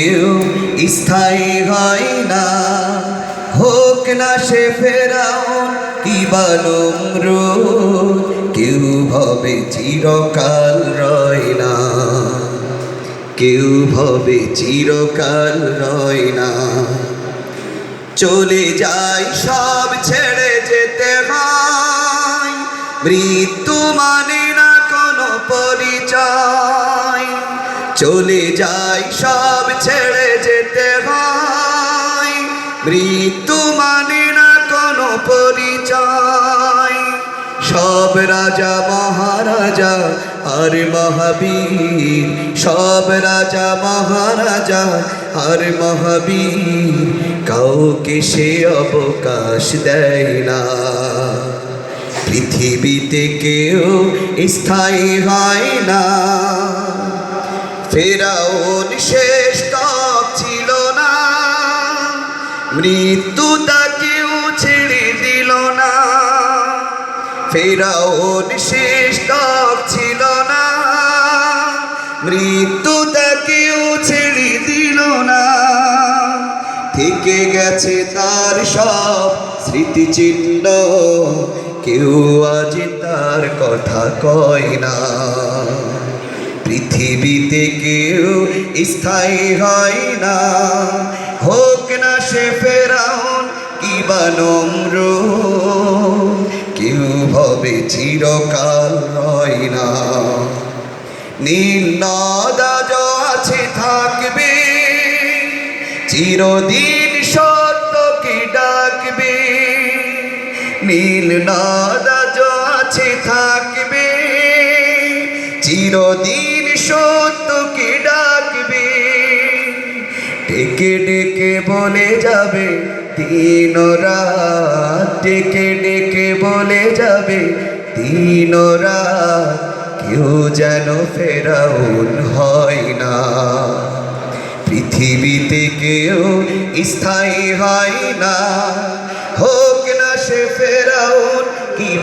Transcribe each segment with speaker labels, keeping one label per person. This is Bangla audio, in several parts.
Speaker 1: কেউ স্থায়ী হয় না। হোক না সে ফেরাও কি বালুম্র কেউ ভবে চিরকাল রয় না। কেউ ভবে চিরকাল রয় না। চলে যায় সব ছেড়ে যেতে হয়। মৃত্যু মানে চলে যায় সব ছেড়ে যেতে হয়। মৃত্যু মানে না কোনো পরিচয়। সব রাজা, মহারাজা আর মহাবীর। সব রাজা, মহারাজা আর মহাবীর। কাউকে সে অবকাশ দেয় না। পৃথিবীতে কেউ স্থায়ী হয় না। ফেরাউন শেষ তক ছিল না। মৃত্যু তাকেও ছেড়ে দিল না। ফেরাউন শেষ তক ছিল না। মৃত্যু তাকেও ছেড়ে দিল না। থেকে গেছে তার সব স্মৃতিচিহ্ন। কেউ আজ তার কথা কয় না। পৃথিবীতে কেউ স্থায়ী হয় না। হোক না সে ফেরাউন কি নম্র, কেউ ভবে চিরকাল হয় না। নীল নদাজ আছে, থাকবে। চিরদিন সত্যকে ডাকবে। নীল নদাজ আছে, থাকবে। চিরদিন সত্যকে ডাকবে। ডেকে ডেকে বলে যাবে দিন রাত। ডেকে ডেকে বলে যাবে দিন রাত। কেউ যেন ফেরাউন হয় না। পৃথিবীতে কেউ স্থায়ী হয় না। হোক না সে ফেরাউন কি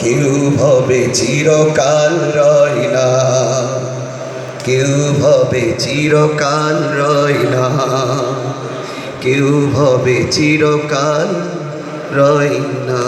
Speaker 1: কেউ ভবে চিরকাল রয় না। কেউ ভবে চিরকাল রয় না। কেউ ভবে চিরকাল রয় না।